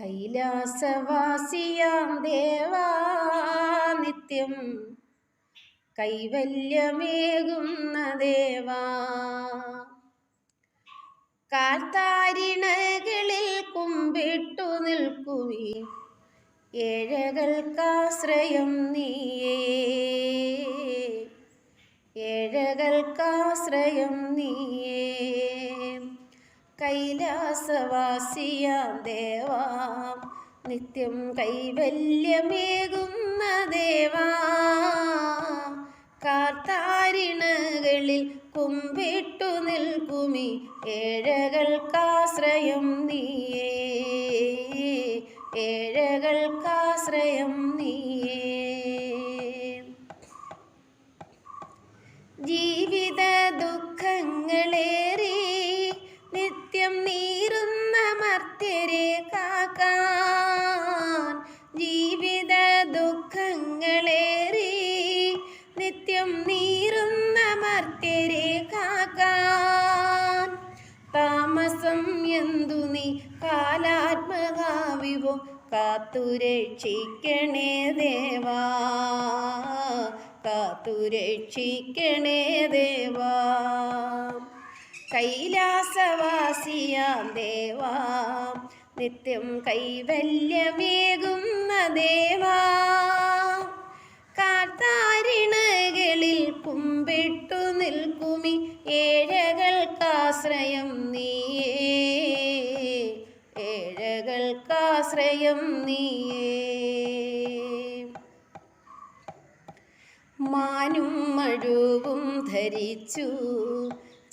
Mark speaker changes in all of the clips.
Speaker 1: കൈലാസവാസിയാം ദേവാ നിത്യം. കൈവല്യമേകുന്ന ദേവാ. കാർത്താരിണകളിൽ കുമ്പിട്ടു നിൽക്കുവി. ഏഴകൾക്കാശ്രയം നീയേ. ഏഴകൾക്കാശ്രയം നീയേ. കൈലാസവാസിയാം ദേവാം. നിത്യം കൈവല്യമേകുന്ന ദേവാ. കാർത്താരിണകളിൽ കുമ്പിട്ടു നിൽക്കുമി ഏഴകൾക്കാശ്രയം നീയേ. ഏഴകൾക്കാശ്രയം നീയേ. നിത്യം നീറുന്ന മർത്യരെ കാക്കാൻ. താമസം എന്തു നീ കാലാത്മകാവിവോ? കാത്തുരക്ഷിക്കണേ ദേവാ. കാത്തുരക്ഷിക്കണേ ദേവാ. കൈലാസവാസിയാം ദേവാ. നിത്യം കൈവല്യമേകുന്ന ദേവാ. മാനും മഴുവും ധരിച്ചു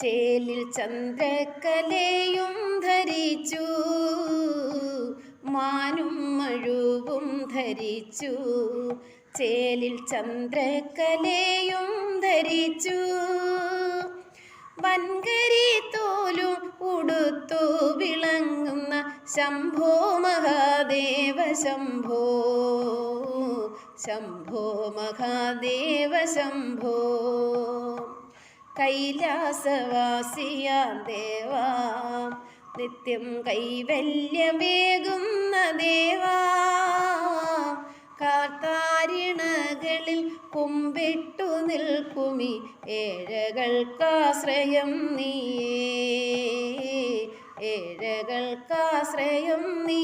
Speaker 1: ചേലിൽ ചന്ദ്രക്കലയും ധരിച്ചു. മാനും മഴുവും ധരിച്ചു ചേലിൽ ചന്ദ്രക്കലയും ധരിച്ചു. വൻകരി തോലും ഉടുത്തു വിളങ്ങുന്ന ശംഭോ മഹാദേവ ശംഭോ. ശംഭോ മഹാദേവ ശംഭോ. കൈലാസവാസിയ ദേവാ. നിത്യം കൈവല്യമേകുന്ന ദേവാ. കാത്താരിണകളിൽ കുമ്പിട്ടു നിൽക്കുമി. ഏഴകൾക്കാശ്രയം നീയേ. ഏഴകൾക്കാശ്രയം നീ.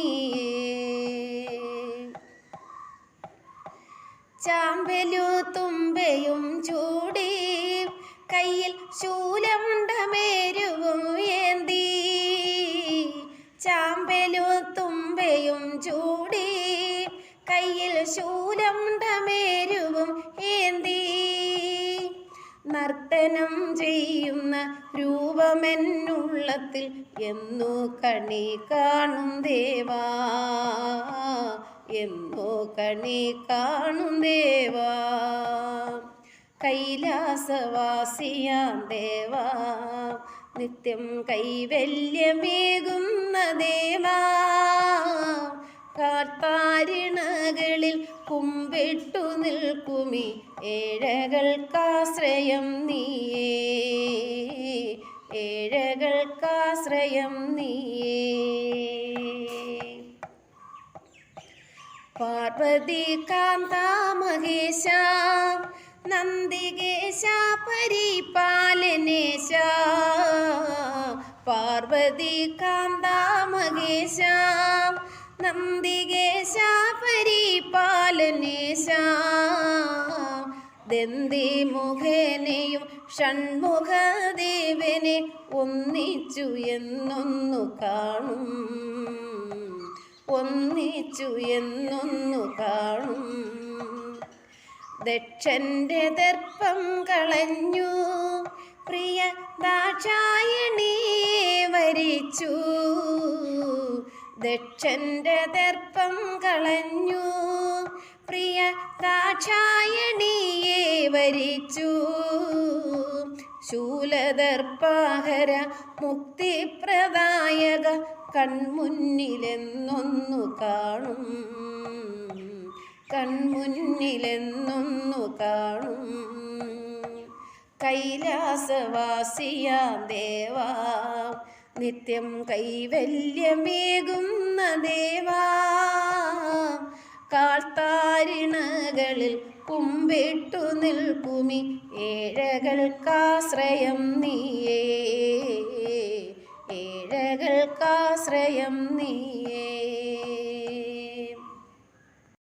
Speaker 1: ചാമ്പലു തുമ്പയും ചൂടി കയ്യിൽ ശൂലമുണ്ടമേരുവും ഏന്തി. ചാമ്പലു തുമ്പയും ചൂടി കയ്യിൽ ശൂലമുണ്ടമേരുവും നർത്തനം ചെയ്യുന്ന രൂപമെന്നുള്ളത്തിൽ എന്നു കണി കാണും ദേവാ. എന്നു കണി കാണും ദേവാ. കൈലാസവാസിയാം ദേവാ. നിത്യം കൈവല്യമേകുന്ന ദേവാ. കാർത്താരിണകളിൽ കുമ്പിട്ടു നിൽക്കുമി. ഏഴകൾക്കാശ്രയം നീയേ. ഏഴകൾക്കാശ്രയം നീയേ. പാർവതി കാന്ത മഹേശ നന്ദികേശ പരിപാലനേശ. പാർവതി കാന്ത മഹേശ നന്ദികേശ പരിപാലനേശ ദന്തി മുഖേനയും ഷൺമുഖദേവനെ ഒന്നിച്ചു എന്നൊന്നു കാണും. ഒന്നിച്ചു എന്നൊന്നു കാണും. ദക്ഷന്റെ ദർപ്പം കളഞ്ഞു. പ്രിയ ദാക്ഷായണി വരിച്ചു. ദക്ഷന്റെ ദർപ്പം കളഞ്ഞു. പ്രിയ ദാക്ഷായണിയെ വരിച്ചു. ശൂലദർപ്പാഹര മുക്തിപ്രദായക കൺമുന്നിലെന്നൊന്നു കാണും. കൺമുന്നിലെന്നൊന്നു കാണും. കൈലാസവാസിയാം ദേവാ. നിത്യം കൈവല്യമേകുന്ന ദേവാ. കാർത്താരിണകളിൽ കുമ്പിട്ടു നിൽക്കുമി ഏഴകൾക്കാശ്രയം നീയേ.